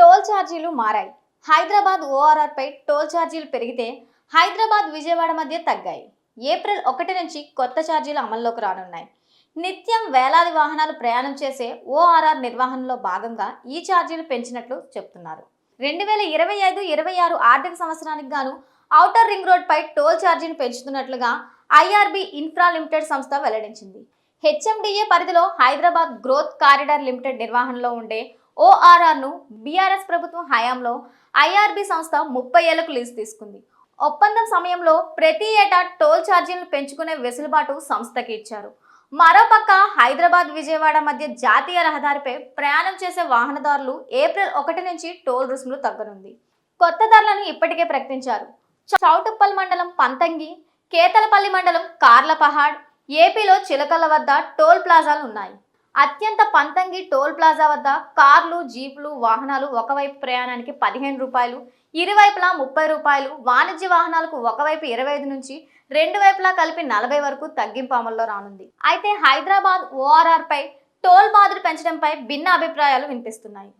Toll ఛార్జీలు మారాయి. Hyderabad ఓఆర్ఆర్పై toll ఛార్జీలు పెరిగితే హైదరాబాద్ విజయవాడ మధ్య తగ్గాయి. ఏప్రిల్ ఒకటి నుంచి కొత్త ఛార్జీలు అమల్లోకి రానున్నాయి. నిత్యం వేలాది వాహనాలు ప్రయాణం చేసే ఓఆర్ఆర్ నిర్వహణలో భాగంగా ఈ ఛార్జీలు పెంచినట్లు చెప్తున్నారు. రెండు వేల ఇరవై ఐదు ఇరవై ఆరు ఆర్థిక సంవత్సరానికి గాను ఔటర్ రింగ్ రోడ్పై టోల్ ఛార్జీని పెంచుతున్నట్లుగా ఐఆర్బి ఇన్ఫ్రా లిమిటెడ్ సంస్థ వెల్లడించింది. హెచ్ఎండిఏ పరిధిలో హైదరాబాద్ గ్రోత్ కారిడార్ లిమిటెడ్ నిర్వహణలో ఉండే ఓఆర్ఆర్ను బీఆర్ఎస్ ప్రభుత్వం హయాంలో ఐఆర్బి సంస్థ ముప్పై ఏళ్ళకు లీజు తీసుకుంది. ఒప్పందం సమయంలో ప్రతి ఏటా టోల్ ఛార్జీలను పెంచుకునే వెసులుబాటు సంస్థకి ఇచ్చారు. మరోపక్క హైదరాబాద్ విజయవాడ మధ్య జాతీయ రహదారిపై ప్రయాణం చేసే వాహనదారులు ఏప్రిల్ ఒకటి నుంచి టోల్ రుసుములు తగ్గనుంది. కొత్త ధరలను ఇప్పటికే ప్రకటించారు. చౌటుప్పల్ మండలం పంతంగి కేతలపల్లి మండలం కార్లపహాడ్ ఏపీలో చిలకల వద్ద టోల్ ప్లాజాలు ఉన్నాయి. అత్యంత పంతంగి టోల్ ప్లాజా వద్ద కార్లు జీపులు వాహనాలు ఒకవైపు ప్రయాణానికి పదిహేను రూపాయలు ఇరువైపులా ముప్పై రూపాయలు వాణిజ్య వాహనాలకు ఒకవైపు ఇరవై ఐదు నుంచి రెండు వైపులా కలిపి నలభై వరకు తగ్గింపు అమల్లో రానుంది. అయితే హైదరాబాద్ ఓఆర్ఆర్ పై టోల్ బాధలు పెంచడంపై భిన్న అభిప్రాయాలు వినిపిస్తున్నాయి.